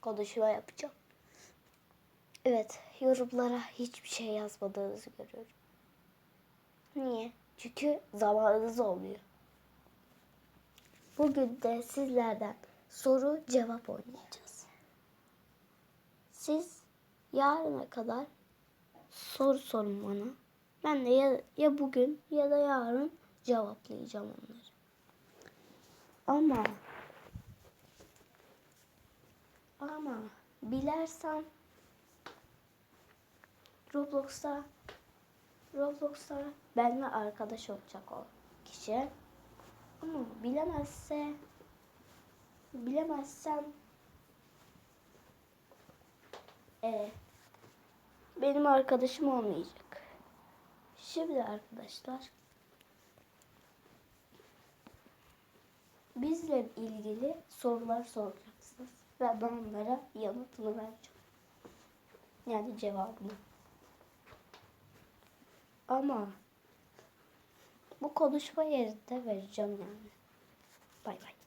konuşma yapacağım. Evet, yorumlara hiçbir şey yazmadığınızı görüyorum. Niye? Çünkü zamanınız olmuyor. Bugün de sizlerden soru cevap oynayacağız. Siz yarına kadar soru sorun bana. Ben de ya, ya bugün ya da yarın cevaplayacağım onları. Ama ama bilersen Roblox'ta Roblox'ta benimle arkadaş olacak o kişi. Ama bilemezse bilemezsem e, benim arkadaşım olmayacak. Şimdi arkadaşlar bizle ilgili sorular soracaksınız ve ben onlara yanıtını vereceğim. Yani cevabını. Ama bu konuşma yerinde vereceğim yani. Bay bay.